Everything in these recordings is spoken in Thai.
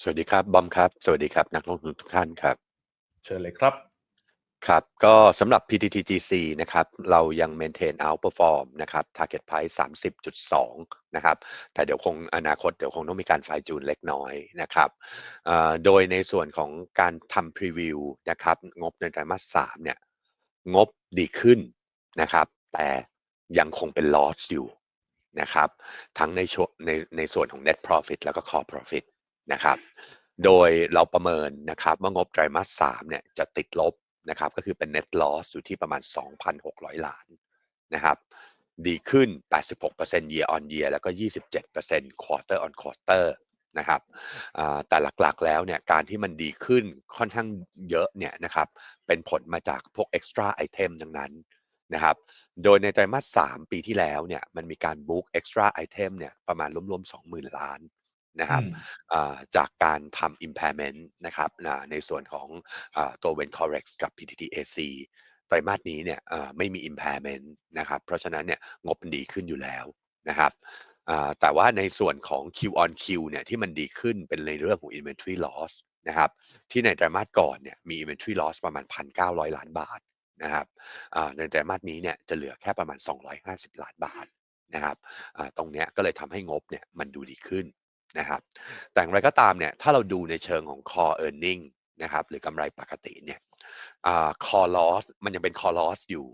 สวัสดีครับ บอมครับ สวัสดีครับ นักลงทุนทุกท่านครับ เชิญเลยครับ ครับ ก็สำหรับ PTTGC นะครับ เรายัง maintain outperform นะครับ target price 30.2 นะครับ แต่เดี๋ยวคงอนาคตเดี๋ยวคงต้องมีการไฟจูนเล็กน้อยนะครับเอ่อโดยในส่วนของการทำ preview นะครับ งบในไตรมาส 3 เนี่ย งบดีขึ้นนะครับ แต่ยังคงเป็น loss อยู่นะครับ ทั้งในช่วงในในส่วนของ net profit แล้วก็ core profit นะครับ โดยเราประเมินนะครับว่างบไตรมาส3เนี่ยจะติดลบนะครับก็คือเป็น net loss อยู่ที่ประมาณ 2,600 ล้านนะครับ ดีขึ้น 86% year on year แล้วก็ 27% quarter on quarter นะครับแต่หลักๆแล้วเนี่ยการที่มันดีขึ้นค่อนข้างเยอะเนี่ยนะครับเป็นผลมาจากพวก extra item ทั้งนั้นนะครับโดยในไตรมาส 3 ปีที่แล้วเนี่ยมันมีการ book extra item เนี่ยประมาณรวมๆ 20,000 ล้าน นะครับอืมอ่าจากการทำ impairment นะครับอ่าในส่วนของอาตัว Vencorex กับ PTTAC ไตรมาสนี้เนี่ยอ่าไม่มี impairment นะครับ เพราะฉะนั้นเนี่ยงบมันดีขึ้นอยู่แล้วนะครับอ่าแต่ว่าในส่วนของ Q on Q เนี่ยที่มันดีขึ้นเป็นในเรื่องของ inventory loss นะครับที่ในไตรมาสก่อนเนี่ยมี inventory loss ประมาณ 1,900 ล้านบาทนะครับอ่าในไตรมาสนี้เนี่ยจะเหลือแค่ประมาณ 250 ล้านบาทนะครับอ่าตรงเนี้ยก็เลยทำให้งบเนี่ยมันดูดีขึ้น นะครับ แต่อย่างไรก็ตามเนี่ยถ้าเราดูในเชิงของ core earning นะครับหรือกำไรปกติเนี่ย core loss มันยังเป็น core loss อยู่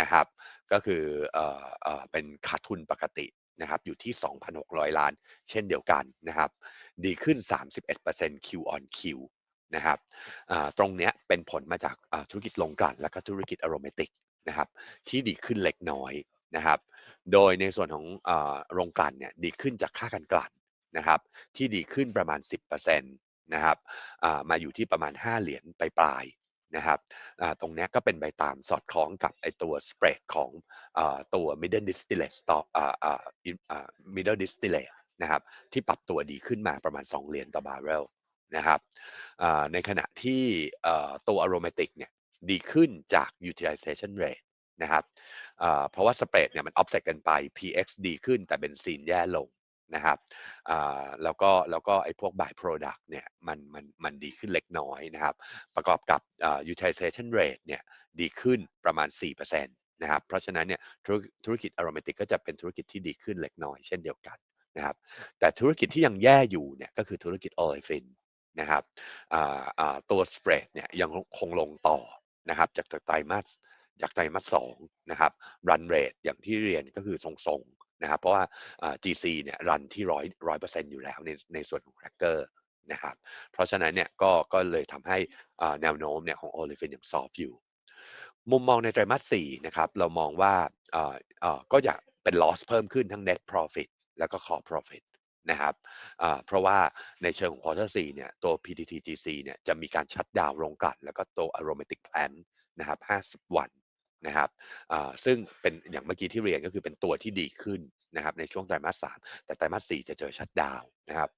นะครับ ก็คือเอ่อเอ่อเป็นขาดทุนปกตินะครับอยู่ที่ 2,600 ล้าน เช่นเดียวกันนะครับ ดีขึ้น 31% Q on Q นะครับตรงเนี้ยเป็นผลมาจากธุรกิจลงกลั่นและก็ธุรกิจอโรมติกนะครับที่ดีขึ้นเล็กน้อยนะครับ โดยในส่วนของอโรงกลั่นเนี่ยดีขึ้นจากค่าการกลั่น นะครับที่ดีขึ้นประมาณ 10%นะครับมาอยู่ที่ประมาณ 5 เหรียญปลายๆนะครับตรงนี้ก็เป็นไปตามสอดคล้องกับไอตัว spread ของอตัว middle distillate stock อ่าอ่าอ่า middle distillate นะครับที่ปรับตัวดีขึ้นมาประมาณ 2 เหรียญต่อบาร์เรลนะครับในขณะที่เอ่อตัว aromatic เนี่ยดีขึ้นจาก utilization rate นะครับเพราะว่าสเปรดเนี่ยมัน offset กันไป PX ดีขึ้นแต่เบนซีนแย่ลง นะครับแล้วก็แล้วก็ไอ้พวก by product เนี่ยมันมันมันดีขึ้นเล็กน้อยนะครับประกอบกับ utilization rate เนี่ยดีขึ้นประมาณ 4%นะครับเพราะฉะนั้นเนี่ยธุรธุรกิจ aromatic ก็จะเป็นธุรกิจที่ดีขึ้นเล็กน้อยเช่นเดียวกันนะครับแต่ธุรกิจที่ยังแย่อยู่เนี่ยก็คือธุรกิจ olefin นะครับตัว spread เนี่ยยังคงลงต่อนะครับจากไตรมาสจากไตรมาสสองนะครับรันเรทอย่างที่เรียนก็คือทรงๆ นะครับ เพราะว่า GC เนี่ยรันที่ร้อยร้อยเปอร์เซ็นต์อยู่แล้วในในส่วนของ cracker นะครับ เพราะฉะนั้นเนี่ยก็ก็เลยทำให้แนวโน้มเนี่ยของ olefin ยังซอฟอยู่ มุมมองในไตรมาส4นะครับ เรามองว่าอ่าก็อยากเป็น loss เพิ่มขึ้นทั้ง net profit แล้วก็ core profit นะครับเพราะว่าในเชิงของ quarter 4เนี่ยตัว PTTGC เนี่ยจะมีการชัดดาวโรงกลั่นแล้วก็ตัว aromatic plant นะครับ 50 วัน นะครับอ่าซึ่งเป็นอย่างเมื่อกี้ที่เรียนก็คือเป็นตัวที่ดีขึ้นนะครับในช่วงไตรมาส3แต่ไตรมาส4จะเจอชัดดาวน์นะครับ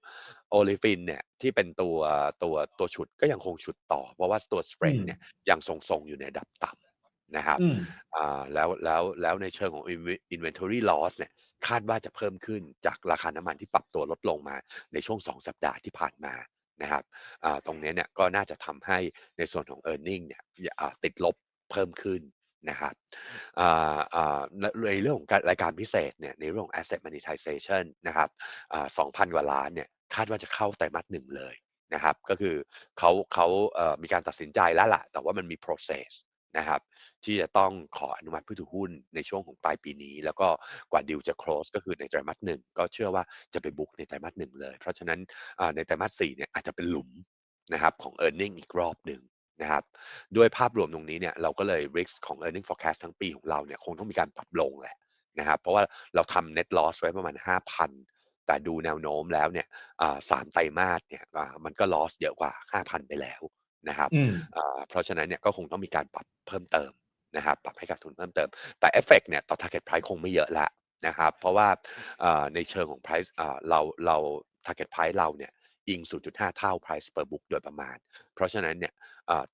โอลิฟินเนี่ยที่เป็นตัวตัวตัวฉุดก็ยังคงฉุดต่อ เพราะว่าตัวสเปรดอืมเนี่ยยังทรงๆอยู่ในระดับต่ำนะครับอืมอ่าแล้วแล้วแล้วในเชิงของ inve- inventory loss เนี่ยคาดว่าจะเพิ่มขึ้นจากราคาน้ำมันที่ปรับตัวลดลงมาในช่วง 2 สัปดาห์ที่ผ่านมานะครับอ่าตรงเนี้ยเนี่ยก็น่าจะทำให้ในส่วนของ e a r n i n g เนี่ยอ่าติดลบเพิ่มขึ้น นะครับในเรื่องของรายการพิเศษเนี่ยในเรื่องของ asset monetization นะครับอ่า2,000 กว่าล้านเนี่ยคาดว่าจะเข้าไตรมาสหนึ่งเลยนะครับก็คือเขาเขามีการตัดสินใจแล้วล่ะ แต่ว่ามันมี process นะครับที่จะต้องขออนุมัติผู้ถือหุ้นในช่วงของปลายปีนี้ แล้วก็กว่าดีลจะ close ก็คือในไตรมาสหนึ่งก็เชื่อว่าจะไปบุ๊กในไตรมาสหนึ่งเลย เพราะฉะนั้นในไตรมาสสี่เนี่ยอาจจะเป็นหลุมนะครับของ e a r n i n g อีกรอบหนึ่ง นะครับด้วยภาพรวมตรงนี้เนี่ยเราก็เลย risk ของ e a r n i n g forecast ทั้งปีของเราเนี่ยคงต้องมีการปรับลงแหละนะครับเพราะว่าเราทำ net loss ไว้ประมาณ 5,000 แต่ดูแนวโน้มแล้วเนี่ยอ่าสามไตรมาสเนี่ยอ่ามันก็ loss เยอะกว่า 5,000 ไปแล้วนะครับอืมอ่าเพราะฉะนั้นเนี่ยก็คงต้องมีการปรับเพิ่มเติมนะครับปรับให้ขาดทุนเพิ่มเติม แต่เอฟเฟกเนี่ยต่อ target price คงไม่เยอะละนะครับเพราะว่าอ่าในเชิงของ price อ่าเราเรา target price เราเนี่ย อิง 0.5 เท่า price per book โดยประมาณ เพราะฉะนั้นเนี่ย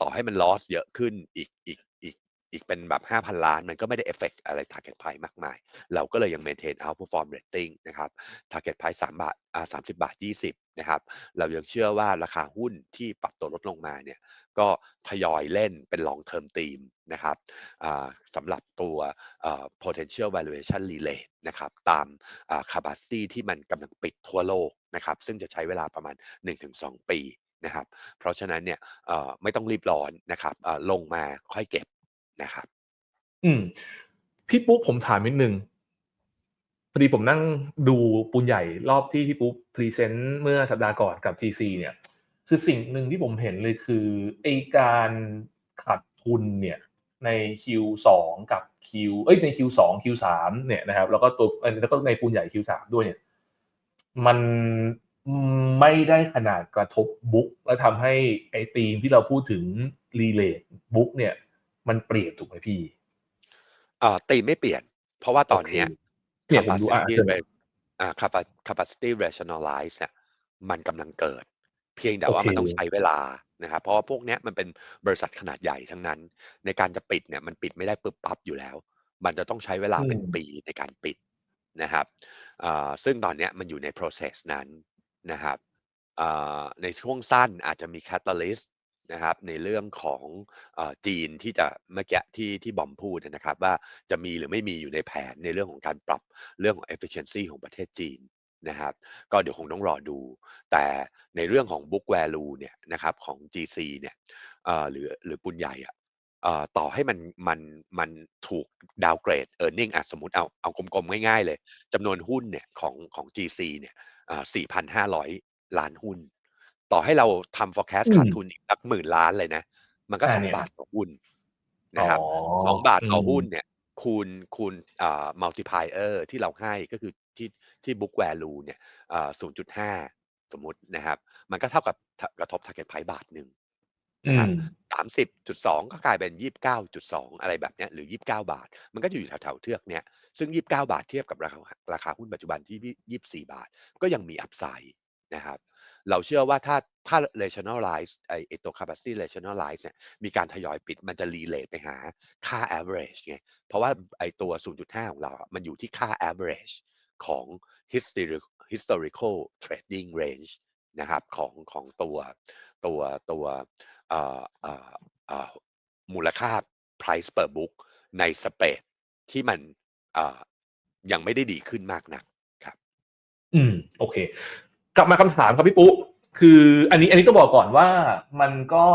ต่อให้มัน loss เยอะขึ้นอีกอีกอีกอีกเป็นแบบ 5,000 ล้าน มันก็ไม่ได้เอฟเฟกต์อะไร target price มากมาย เราก็เลยยัง maintain outperform rating นะครับ target price 3บาทอ่า30 บาท 20 นะครับ เรายังเชื่อว่าราคาหุ้นที่ปรับตัวลดลงมาเนี่ย ก็ทยอยเล่นเป็น long term theme นะครับสำหรับตัว potential valuation relate นะครับ ตามอ่า capacity ที่มันกำลังปิดทั่วโลก นะครับซึ่งจะใช้เวลาประมาณ 1-2 ปีนะครับ เพราะฉะนั้นเนี่ยไม่ต้องรีบร้อนนะครับลงมาค่อยเก็บนะครับ อืมพี่ปุ๊กผมถามนิดนึงพอดีผมนั่งดูปูนใหญ่รอบที่พี่ปุ๊กพรีเซนต์เมื่อสัปดาห์ก่อนกับ GC เนี่ยคือสิ่งหนึ่งที่ผมเห็นเลยคือไอการขาดทุนเนี่ยใน Q2 กับ Q เอ้ยใน Q2 Q3 เนี่ยนะครับแล้วก็ตัวแล้วก็ในปูนใหญ่ Q3 ด้วยเนี่ย มันไม่ได้ขนาดกระทบบุ๊กแล้วทำให้ไอธีมที่เราพูดถึง relate บุ๊กเนี่ย มันเปลี่ยนถูกไหมพี่อ่าธีมไม่เปลี่ยน เพราะว่าตโออนเคเนี้ยเนี่ยผมดูอ่า capacity เชิญ ra อ่า capa capacity rationalize เนี่ยมันกำลังเกิด เพียงแต่โอว่าเคมันต้องใช้เวลานะครับเพราะว่าพวกเนี้ยมันเป็นบริษัทขนาดใหญ่ทั้งนั้น ในการจะปิดเนี่ยมันปิดไม่ได้ปุ๊บปั๊บอยู่แล้ว มันจะต้องใช้เวลาอืเป็นมปีในการปิด นะครับซึ่งตอนนี้มันอยู่ใน process นั้นนะครับในช่วงสั้นอาจจะมี catalyst นะครับในเรื่องของอจีนที่จะเมื่อกี้ที่ที่บอมพูดนะครับ ว่าจะมีหรือไม่มีอยู่ในแผนในเรื่องของการปรับเรื่องของ efficiency ของประเทศจีนนะครับก็เดี๋ยวคงต้องรอดู แต่ในเรื่องของ book value เนี่ยนะครับของ GC เนี่ยหรือหรือปูนใหญ่อะ ต่อให้มันมันมันถูก downgrade earning อะสมมุติเอาเอากลมๆ ง่ายๆ เลยจำนวนหุ้นเนี่ยของของ GC เนี่ยอ่า4,500 ล้านหุ้น ต่อให้เราทำ forecast อืขาดมทุนอีกสัก10,000ล้านเลยนะ มันก็อา2เนี่ยบาทต่อหุ้นอ๋นะอครับ2บาทอืต่อหุ้นมเนี่ยคูณคูณอ่า multiplier ที่เราให้ก็คือที่ที่ book value เนี่ยอ่า0.5 สมมุตินะครับ มันก็เท่ากับทกระทบ target price บาทหนึ่งอืนะครับม 30.2 ก็กลายเป็น 29.2 อะไรแบบนี้หรือ 29 บาท มันก็จะอยู่แถวๆเทือกเนี้ยซึ่ง 29 บาทเทียบกับราคาราคาหุ้นปัจจุบันที่ยี่24 บาท ก็ยังมี upside นะครับเราเชื่อว่าถ้าถ้า rationalize ไอตัว capacity rationalize เนี่ยมีการทยอยปิดมันจะ relate ไปหาค่า average ไงเพราะว่าไอตัว 0.5 ของเราอะมันอยู่ที่ค่า average ของ historical trading range นะครับของของตัวตัวตัว มูลค่า price per book ใน spread ที่มันยังไม่ได้ดีขึ้นมากนักครับ อืม โอเค กลับมาคำถามครับพี่ปุ๊คืออันนี้อันนี้ต้องบอกก่อนว่ามันก็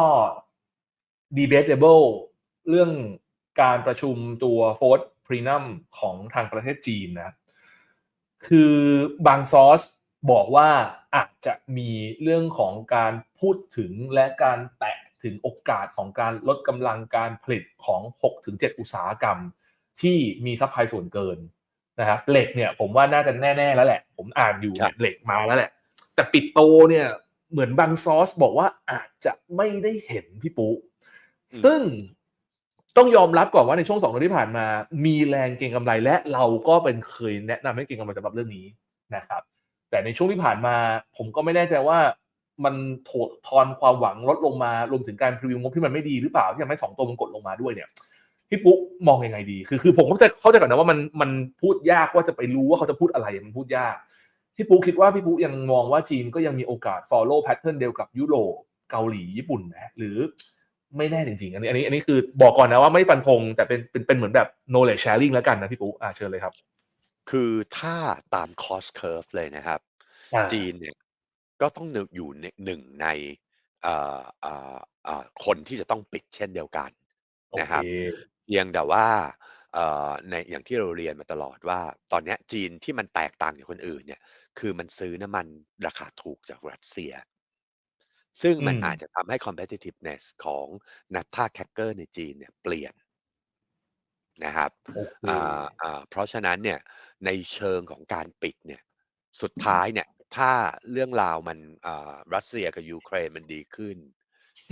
debatable เรื่องการประชุมตัว Fourth Plenum ของทางประเทศจีนนะ คือบางซอร์สบอกว่าอาจจะมีเรื่องของการพูดถึงและการแตะ ถึงโอกาสของการลดกำลังการผลิตของ 6-7 อุตสาหกรรม ที่มีซัพพลายส่วนเกินนะครับเหล็กเนี่ยผมว่าน่าจะแน่ๆแล้วแหละ ผมอ่านอยู่ครัเนี่ยบเหล็กมาแล้วแหละ แต่ปิดโตเนี่ยเหมือนบางซอร์สบอกว่าอาจจะไม่ได้เห็นพี่ปุ๊อืมซึ่งต้องยอมรับก่อนว่าในช่วงสองเดือนที่ผ่านมา มีแรงเก็งกำไรและเราก็เป็นเคยแนะนำให้เก็งกำไรสำหรับเรื่องนี้นะครับ แต่ในช่วงที่ผ่านมาผมก็ไม่แน่ใจว่า มันโถดทอนความหวังลดลงมารวมถึงการพรีวิวงบที่มันไม่ดีหรือเปล่าที่ทำให้สองตัวมันกดลงมาด้วยเนี่ยพี่ปุ๊มองยังไงดีคือคือผมเข้าใจเข้าใจก่อนนะว่ามันมันพูดยากว่าจะไปรู้ว่าเขาจะพูดอะไรมันพูดยากพี่ปุ๊คิดว่าพี่ปุ๊ยังมองว่าจีนก็ยังมีโอกาส follow pattern เดียวกับยุโรปเกาหลีญี่ปุ่นนะหรือไม่แน่จริงๆ อันนี้อันนี้อันนี้คือบอกก่อนนะว่าไม่ฟันธงแต่เป็นเป็นเป็นเหมือนแบบ knowledge sharing แล้วกันนะพี่ปุ๊อ่าเชิญเลยครับ คือถ้าตาม cost curve เลยนะครับอ่าจีนเนี่ย ก็ต้องนึกอยู่ในหนึ่งในเอ่อเอ่อเอ่อคนที่จะต้องปิดเช่นเดียวกันโอนะเค ครับ เพียงแต่ว่าเอ่อในอย่างที่เราเรียนมาตลอดว่า ตอนเนี้ยจีนที่มันแตกต่างจากคนอื่นเนี่ย คือมันซื้อน้ำมันราคาถูกจากรัสเซีย ซึ่งมันอืมอาจจะทำให้ competitiveness ของ naphtha cracker ในจีนเนี่ยเปลี่ยนนะครับโอเค อ่าอ่าเพราะฉะนั้นเนี่ยในเชิงของการปิดเนี่ยสุดท้ายเนี่ย ถ้าเรื่องราวมันอ่ารัสเซียกับยูเครนมันดีขึ้น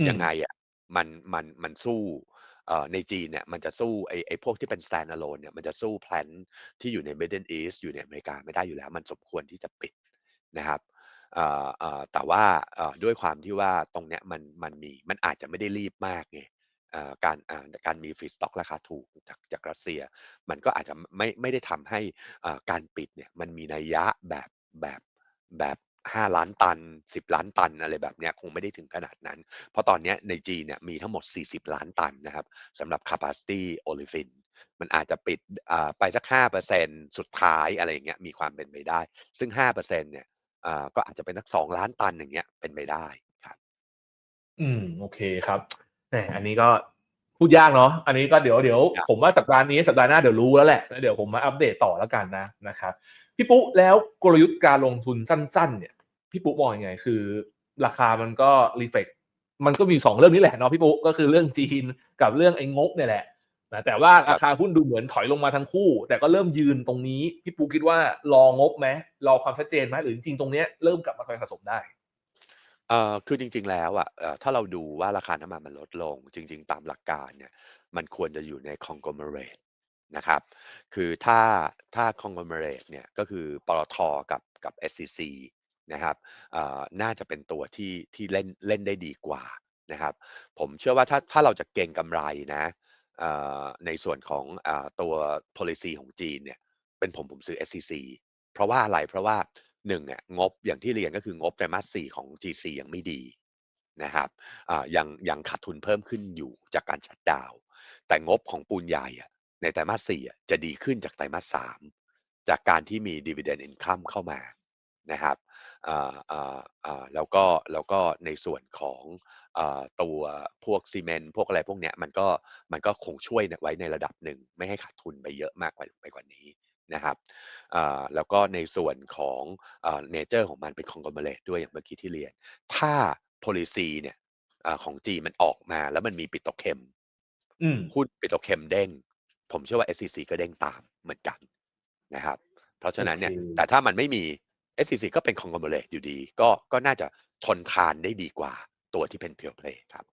อืมยังไงอะมันมันมันสู้เอ่อในจีนเนี่ยมันจะสู้ไอ้ไอ้พวกที่เป็น stand alone เนี่ยมันจะสู้แพลนที่อยู่ใน Middle East อยู่ในอเมริกาไม่ได้อยู่แล้ว มันสมควรที่จะปิดนะครับเอ่อเอ่อแต่ว่าเอ่อด้วยความที่ว่าตรงเนี้ยมันมันมีมันอาจจะไม่ได้รีบมากไงอ่าการอ่าการมี feedstock ราคาถูกจากจากรัสเซีย มันก็อาจจะไม่ไม่ได้ทำให้อ่าการปิดเนี่ยมันมีนัยยะแบบแบบ แบบ5ล้านตัน10ล้านตันอะไรแบบเนี้ยคงไม่ได้ถึงขนาดนั้น เพราะตอนนี้ในจีนเนี่ยมีทั้งหมด 40 ล้านตันนะครับสำหรับ capacity olefin มันอาจจะปิดอ่าไปสัก 5%สุดท้ายอะไรอย่างเงี้ยมีความเป็นไปได้ ซึ่ง 5%เนี่ยอ่าก็อาจจะเป็นสัก 2 ล้านตันอย่างเงี้ยเป็นไปได้ครับ อืม โอเคครับแหมอันนี้ก็ พูดยากเนาะ อันนี้ก็เดี๋ยวเดี๋ยวครับผมว่าสัปดาห์นี้สัปดาห์หน้าเดี๋ยวรู้แล้วแหละแล้วเดี๋ยวผมมาอัปเดตต่อแล้วกันนะนะครับ พี่ปุ๊แล้วกลยุทธ์การลงทุนสั้น ๆ เนี่ย พี่ปุ๊มองยังไงคือ ราคามันก็รีเฟกมันก็มีสองเรื่องนี้แหละเนาะพี่ปุ๊ก็คือเรื่องจีนกับเรื่องไอ้งบเนี่ยแหละนะแต่ว่าราคาหุ้นดูเหมือนถอยลงมาทั้งคู่ แต่ก็เริ่มยืนตรงนี้ พี่ปุ๊คิดว่ารองบไหมรอความชัดเจนไหมหรือจริงๆตรงเนี้ยเริ่มกลับมาทอยสะสมได้ เอ่อ คือจริง ๆ แล้วอะ เอ่อ ถ้าเราดูว่าราคาน้ำมันมันลดลง จริง ๆ ตามหลักการเนี่ย มันควรจะอยู่ใน conglomerate นะครับ คือถ้า ถ้า conglomerate เนี่ย ก็คือ ปตท กับ กับ SCC นะครับ เอ่อ น่าจะเป็นตัวที่ ที่เล่น เล่นได้ดีกว่านะครับ ผมเชื่อว่า ถ้า ถ้าเราจะเก็งกำไรนะ เอ่อ ในส่วนของ อ่า ตัว policy ของจีนเนี่ย เป็นผม ผมซื้อ SCC เพราะว่าอะไร เพราะว่า หนึ่งเนี่ยงบอย่างที่เรียนก็คืองบไตรมาส4ของ GC ยังไม่ดีนะครับอ่ายังยังขาดทุนเพิ่มขึ้นอยู่จากการชัดดาว แต่งบของปูนใหญ่อะในไตรมาส4อะจะดีขึ้นจากไตรมาส3จากการที่มี dividend income เข้ามานะครับแล้วก็แล้วก็ในส่วนของอตัวพวกซีเมนต์พวกอะไรพวกเนี้ยมันก็มันก็คงช่วยไว้ในระดับหนึ่ง ไม่ให้ขาดทุนไปเยอะมากกว่าไปกว่านี้ นะครับอ่าแล้วก็ในส่วนของอ่าเนเจอร์ของมันเป็น conglomerate ด้วยอย่างเมื่อกี้ที่เรียน ถ้า policy เนี่ยอ่าของจีนมันออกมาแล้วมันมีปิโตรเคมอืมหุ้นปิโตรเคมเด้ง ผมเชื่อว่า SCC ก็เด้งตามเหมือนกันนะครับ เพราะฉะนั้นเนี่ยโอเคแต่ถ้ามันไม่มี SCC ก็เป็น conglomerate อยู่ดี ก็ก็น่าจะทนทานได้ดีกว่าตัวที่เป็น pure play ครับ